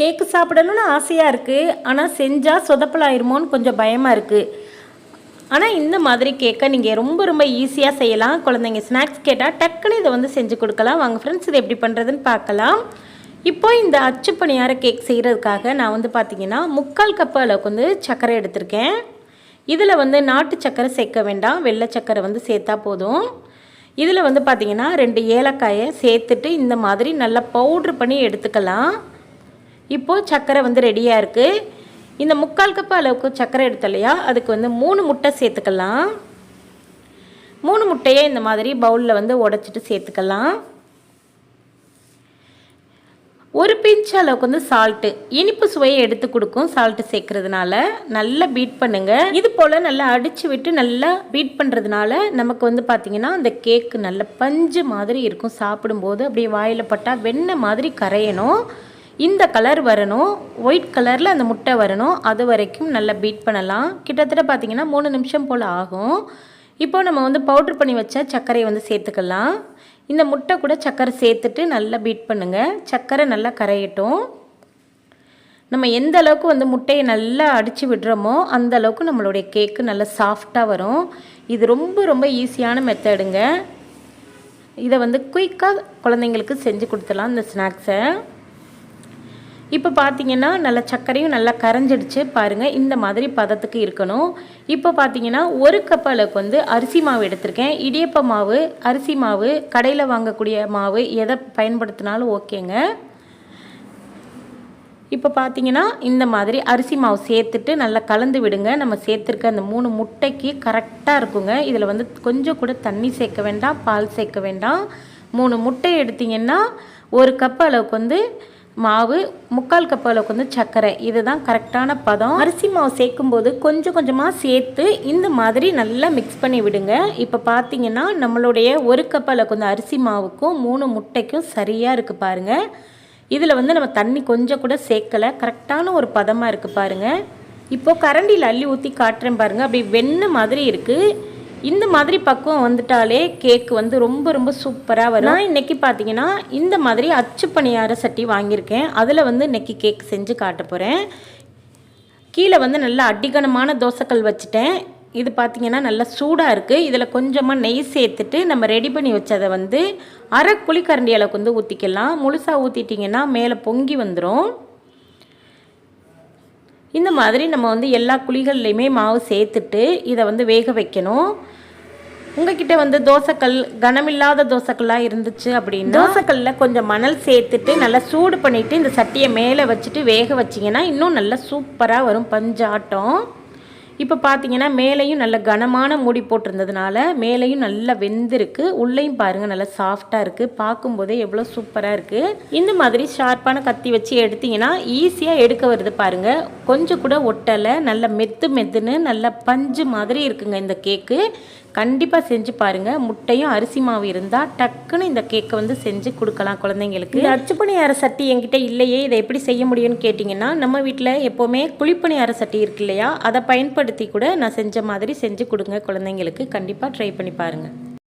கேக்கு சாப்பிடணும்னு ஆசையாக இருக்குது ஆனால் செஞ்சால் சொதப்பலாயிருமோன்னு கொஞ்சம் பயமாக இருக்குது ஆனால் இந்த மாதிரி கேக்கை நீங்கள் ரொம்ப ரொம்ப ஈஸியாக செய்யலாம். குழந்தைங்க ஸ்நாக்ஸ் கேட்டால் டக்குன்னு இதை வந்து செஞ்சு கொடுக்கலாம். வாங்க ஃப்ரெண்ட்ஸ் இதை எப்படி பண்ணுறதுன்னு பார்க்கலாம். இப்போ இந்த அச்சு பணியார கேக் செய்கிறதுக்காக நான் வந்து பார்த்திங்கன்னா முக்கால் கப்பு அளவுக்கு வந்து சர்க்கரை எடுத்திருக்கேன். இதில் வந்து நாட்டு சர்க்கரை சேர்க்க வேண்டாம். வெள்ளை சர்க்கரை வந்து சேர்த்தா போதும். இதில் வந்து பார்த்தீங்கன்னா ரெண்டு ஏலக்காயை சேர்த்துட்டு இந்த மாதிரி நல்லா பவுட்ரு பண்ணி எடுத்துக்கலாம். இப்போது சர்க்கரை வந்து ரெடியாக இருக்குது இந்த முக்கால் கப்பு அளவுக்கு சர்க்கரை எடுத்த இல்லையா? அதுக்கு வந்து மூணு முட்டை சேர்த்துக்கலாம். மூணு முட்டையை இந்த மாதிரி பவுலில் வந்து உடச்சிட்டு சேர்த்துக்கலாம். ஒரு பிஞ்ச் அளவுக்கு வந்து சால்ட்டு இனிப்பு சுவையை எடுத்து கொடுக்கும் சால்ட்டு சேர்க்கறதுனால நல்லா பீட் பண்ணுங்கள் இது போல் நல்லா அடித்து விட்டு நல்லா பீட் பண்ணுறதுனால நமக்கு வந்து பார்த்திங்கன்னா அந்த கேக்கு நல்ல பஞ்சு மாதிரி இருக்கும். சாப்பிடும்போது அப்படியே வாயில் பட்டால் வெண்ணெய் மாதிரி கரையணும். இந்த கலர் வரணும் ஒயிட் கலரில் அந்த முட்டை வரணும். அது வரைக்கும் நல்லா பீட் பண்ணலாம். கிட்டத்தட்ட பார்த்திங்கன்னா மூணு நிமிஷம் போல் ஆகும். இப்போ நம்ம வந்து பவுட்ரு பண்ணி வச்ச சர்க்கரையை வந்து சேர்த்துக்கலாம். இந்த முட்டை கூட சர்க்கரை சேர்த்துட்டு நல்லா பீட் பண்ணுங்கள் சர்க்கரை நல்லா கரையட்டும். நம்ம எந்த அளவுக்கு வந்து முட்டையை நல்லா அடித்து விடுறோமோ அந்த அளவுக்கு நம்மளுடைய கேக்கு நல்லா சாஃப்டாக வரும். இது ரொம்ப ரொம்ப ஈஸியான மெத்தடுங்க இதை வந்து குயிக்காக குழந்தைங்களுக்கு செஞ்சு கொடுத்துடலாம் இந்த ஸ்நாக்ஸை இப்போ பார்த்தீங்கன்னா நல்லா சர்க்கரையும் நல்லா கரைஞ்சிடுச்சு பாருங்கள் இந்த மாதிரி பதத்துக்கு இருக்கணும். இப்போ பார்த்தீங்கன்னா ஒரு கப் அளவுக்கு வந்து அரிசி மாவு எடுத்திருக்கேன். இடியப்ப மாவு அரிசி மாவு கடையில் வாங்கக்கூடிய மாவு எதை பயன்படுத்தினாலும் ஓகேங்க. இப்போ பார்த்தீங்கன்னா இந்த மாதிரி அரிசி மாவு சேர்த்துட்டு நல்லா கலந்து விடுங்க. நம்ம சேர்த்துருக்க அந்த மூணு முட்டைக்கு கரெக்டாக இருக்குங்க. இதில் வந்து கொஞ்சம் கூட தண்ணி சேர்க்க வேண்டாம் பால் சேர்க்க வேண்டாம். மூணு முட்டை எடுத்திங்கன்னா ஒரு கப் அளவுக்கு வந்து மாவு முக்கால் கப் அளவுக்கு வந்து சர்க்கரை. இதுதான் கரெக்டான பதம். அரிசி மாவு சேர்க்கும்போது கொஞ்சம் கொஞ்சமாக சேர்த்து இந்த மாதிரி நல்லா மிக்ஸ் பண்ணி விடுங்க. இப்போ பார்த்தீங்கன்னா நம்மளுடைய ஒரு கப் அளவுக்கு வந்து அரிசி மாவுக்கும் மூணு முட்டைக்கும் சரியாக இருக்குது பாருங்கள் இதில் வந்து நம்ம தண்ணி கொஞ்சம் கூட சேர்க்கலை. கரெக்டான ஒரு பதமாக இருக்குது பாருங்கள் இப்போது கரண்டியில் அள்ளி ஊற்றி காட்டுறேன் பாருங்கள் அப்படி வெண்ணெய் மாதிரி இருக்குது இந்த மாதிரி பக்குவம் வந்துட்டாலே கேக் வந்து ரொம்ப ரொம்ப சூப்பராக வரும். நான் இன்றைக்கி பார்த்தீங்கன்னா இந்த மாதிரி அச்சு பணியார சட்டி வாங்கியிருக்கேன். அதில் வந்து இன்றைக்கி கேக் செஞ்சு காட்ட போகிறேன் கீழே வந்து நல்லா அடிகனமான தோசைக்கல் வச்சுட்டேன். இது பார்த்திங்கன்னா நல்லா சூடாக இருக்குது இதில் கொஞ்சமாக நெய் சேர்த்துட்டு நம்ம ரெடி பண்ணி வச்சதை வந்து அரை குழிக்கரண்டி அளவுக்கு வந்து ஊற்றிக்கலாம் முழுசாக ஊற்றிட்டிங்கன்னா மேலே பொங்கி வந்துடும் இந்த மாதிரி நம்ம வந்து எல்லா குழிகள்லையுமே மாவு சேர்த்துட்டு இதை வந்து வேக வைக்கணும். உங்ககிட்ட வந்து தோசைக்கல் கனமில்லாத தோசைக்கல்லாக இருந்துச்சு அப்படின்னா தோசைக்கல்லில் கொஞ்சம் மணல் சேர்த்துட்டு நல்லா சூடு பண்ணிவிட்டு இந்த சட்டியை மேலே வச்சுட்டு வேக வச்சிங்கன்னா இன்னும் நல்லா சூப்பராக வரும் பஞ்சாட்டம். இப்போ பார்த்தீங்கன்னா மேலேயும் நல்ல கனமான மூடி போட்டிருந்ததுனால மேலேயும் நல்லா வெந்திருக்கு. உள்ளேயும் பாருங்கள் நல்லா சாஃப்டாக இருக்குது பார்க்கும்போதே எவ்வளோ சூப்பராக இருக்குது இந்த மாதிரி ஷார்ப்பான கத்தி வச்சு எடுத்திங்கன்னா ஈஸியாக எடுக்க வருது பாருங்கள் கொஞ்சம் கூட ஒட்டலை நல்ல மெத்து மெத்துன்னு நல்ல பஞ்சு மாதிரி இருக்குங்க இந்த கேக்கு கண்டிப்பாக செஞ்சு பாருங்கள் முட்டையும் அரிசி மாவு இருந்தால் டக்குன்னு இந்த கேக்கை வந்து செஞ்சு கொடுக்கலாம் குழந்தைங்களுக்கு. இந்த அச்சுப்பணியார சட்டி என்கிட்ட இல்லையே. இதை எப்படி செய்ய முடியும்னு கேட்டிங்கன்னா நம்ம வீட்டில் எப்போவுமே குழிப்பணியார சட்டி இருக்கு இல்லையா? அதை பயன்படுத்தி கூட நான் செஞ்ச மாதிரி செஞ்சு கொடுங்க குழந்தைங்களுக்கு. கண்டிப்பாக ட்ரை பண்ணி பாருங்கள்